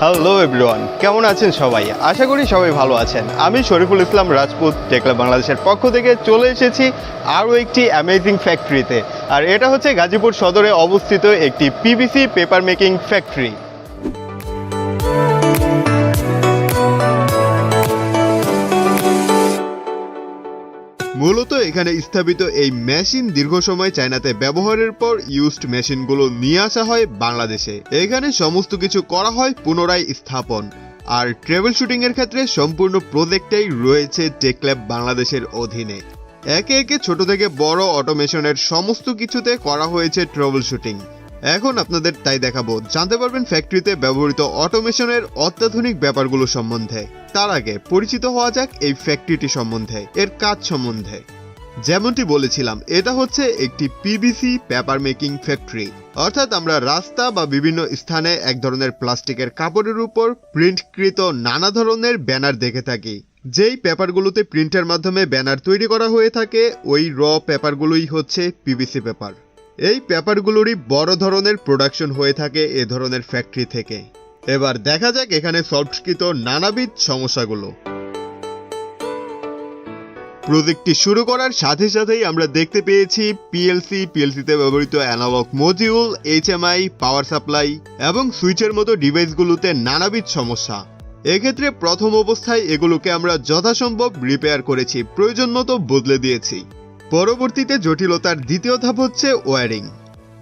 Hello everyone কেমন আছেন সবাই? আশা করি সবাই ভালো আছেন। আমি শরীফুল ইসলাম রাজপুত, টেকলা বাংলাদেশের পক্ষ থেকে চলে এসেছি আরও একটি অ্যামেজিং ফ্যাক্টরিতে আর এটা হচ্ছে গাজীপুর সদরে অবস্থিত একটি পিবিসি পেপার মেকিং ফ্যাক্টরি এখানে স্থাপিত এই মেশিন দীর্ঘ সময় চায়নাতে ব্যবহারের পর ইউজড মেশিনগুলো নিয়ে আসা হয় বাংলাদেশে। এখানে সমস্ত কিছু করা হয় পুনরায় স্থাপন। আর ট্রেভেল শুটিং এর ক্ষেত্রে সম্পূর্ণ প্রজেক্টটাই রয়েছে টেকল্যাব বাংলাদেশের অধীনে। একে একে ছোট থেকে বড় অটোমেশনের সমস্ত কিছুতে করা হয়েছে ট্রাভেল শুটিং এখন আপনাদের তাই দেখাবো। জানতে পারবেন ফ্যাক্টরিতে ব্যবহৃত অটোমেশনের অত্যাধুনিক ব্যাপারগুলো সম্বন্ধে। তার আগে পরিচিত হওয়া যাক এই ফ্যাক্টরিটি সম্বন্ধে, এর কাজ সম্বন্ধে। যেমনটি বলেছিলাম, এটা হচ্ছে একটি পিবিসি পেপার মেকিং ফ্যাক্টরি অর্থাৎ আমরা রাস্তা বা বিভিন্ন স্থানে এক ধরনের প্লাস্টিকের কাপড়ের উপর প্রিন্টকৃত নানা ধরনের ব্যানার দেখে থাকি। যেই পেপারগুলোতে প্রিন্টের মাধ্যমে ব্যানার তৈরি করা হয়ে থাকে, ওই র পেপারগুলোই হচ্ছে পিবিসি পেপার এই পেপারগুলোরই বড় ধরনের প্রোডাকশন হয়ে থাকে এ ধরনের ফ্যাক্টরি থেকে। এবার দেখা যাক এখানে সলভকৃত নানাবিধ সমস্যাগুলো। প্রজেক্টটি শুরু করার সাথে সাথেই আমরা দেখতে পেয়েছি পিএলসি পিএলসিতে ব্যবহৃত analog module HMI power supply এবং সুইচের মতো ডিভাইসগুলোতে নানাবিধ সমস্যা। এক্ষেত্রে প্রথম অবস্থায় এগুলোকে আমরা যথাসম্ভব রিপেয়ার করেছি, প্রয়োজন মতো বদলে দিয়েছি। পরবর্তীতে জটিলতার দ্বিতীয় ধাপ হচ্ছে ওয়্যারিং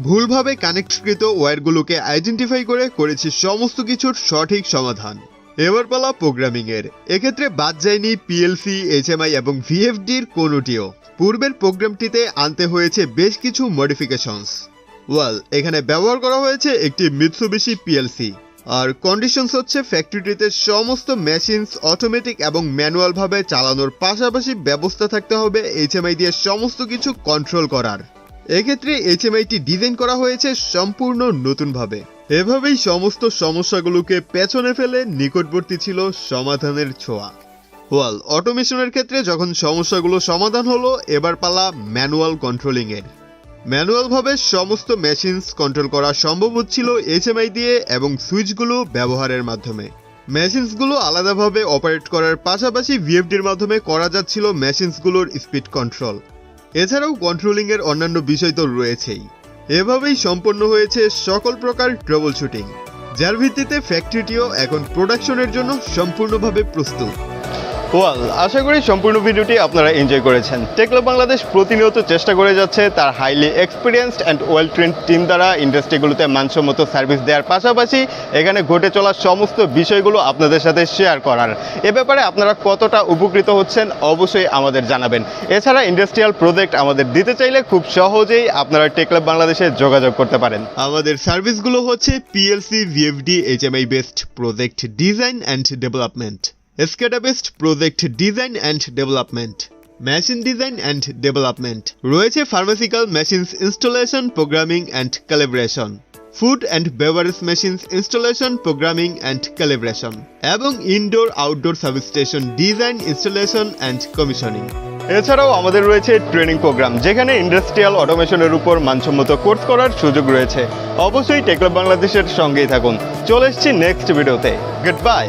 ভুলভাবে কানেক্টকৃত ওয়্যারগুলোকে আইডেন্টিফাই করে করেছি সমস্ত কিছুর সঠিক সমাধান। এবার প্রোগ্রামিং এর এক্ষেত্রে বাদ যায়নি পিএলসি এইচএমআই এবং ভিএফডির কোনোটিও। পূর্বের প্রোগ্রামটিতে আনতে হয়েছে বেশ কিছু মডিফিকেশনস ওয়েল এখানে ব্যবহার করা হয়েছে একটি মিৎসুবিশি পিএলসি আর কন্ডিশনস হচ্ছে ফ্যাক্টরিটিতে সমস্ত মেশিনস অটোমেটিক এবং ম্যানুয়ালভাবে চালানোর পাশাপাশি ব্যবস্থা থাকতে হবে এইচএমআই দিয়ে সমস্ত কিছু কন্ট্রোল করার। এক্ষেত্রে এইচএমআইটি ডিজাইন করা হয়েছে সম্পূর্ণ নতুনভাবে। এভাবেই সমস্ত সমস্যাগুলোকে পেছনে ফেলে নিকটবর্তী ছিল সমাধানের ছোঁয়া। ওয়াল, অটোমেশনের ক্ষেত্রে যখন সমস্যাগুলো সমাধান হলো, এবার পালা ম্যানুয়াল কন্ট্রোলিং এর ম্যানুয়ালভাবে সমস্ত মেশিনস কন্ট্রোল করা সম্ভব হচ্ছিল এইচএমআই দিয়ে এবং সুইচগুলো ব্যবহারের মাধ্যমে। মেশিনসগুলো আলাদাভাবে অপারেট করার পাশাপাশি ভিএফডির মাধ্যমে করা যাচ্ছিল মেশিনসগুলোর স্পিড কন্ট্রোল। এছাড়াও কন্ট্রোলিং এর অন্যান্য বিষয় তো রয়েছেই। এভাবেই সম্পন্ন হয়েছে সকল প্রকার ট্রাবল শুটিং যার ভিত্তিতে ফ্যাক্টরিটিও এখন প্রোডাকশনের জন্য সম্পূর্ণভাবে প্রস্তুত। ওয়াল আশা করি সম্পূর্ণ ভিডিওটি আপনারা এনজয় করেছেন। টেকলো বাংলাদেশ প্রতিনিয়ত চেষ্টা করে যাচ্ছে তার highly experienced and well trained team দ্বারা ইন্ডাস্ট্রিগুলোতে মানসম্মত সার্ভিস দেওয়ার পাশাপাশি এখানে ঘটে চলা সমস্ত বিষয়গুলো আপনাদের সাথে শেয়ার করার। এ ব্যাপারে আপনারা কতটা উপকৃত হচ্ছেন অবশ্যই আমাদের জানাবেন। এছাড়া ইন্ডাস্ট্রিয়াল প্রজেক্ট আমাদের দিতে চাইলে খুব সহজেই আপনারা টেকলাব বাংলাদেশে যোগাযোগ করতে পারেন। আমাদের সার্ভিসগুলো হচ্ছে PLC VFD HMI based project design and development Based project design and development machine design and development রয়েছে pharmaceutical machines installation programming and calibration food and beverage machines installation programming and calibration এবং indoor outdoor substation design installation and commissioning এছাড়াও আমাদের রয়েছে training program যেখানে industrial অটোমেশনের উপর মানসম্মত course করার সুযোগ রয়েছে। অবশ্যই টেকলাব বাংলাদেশের সঙ্গেই থাকুন। চলে এসছি নেক্সট ভিডিওতে গুড বাই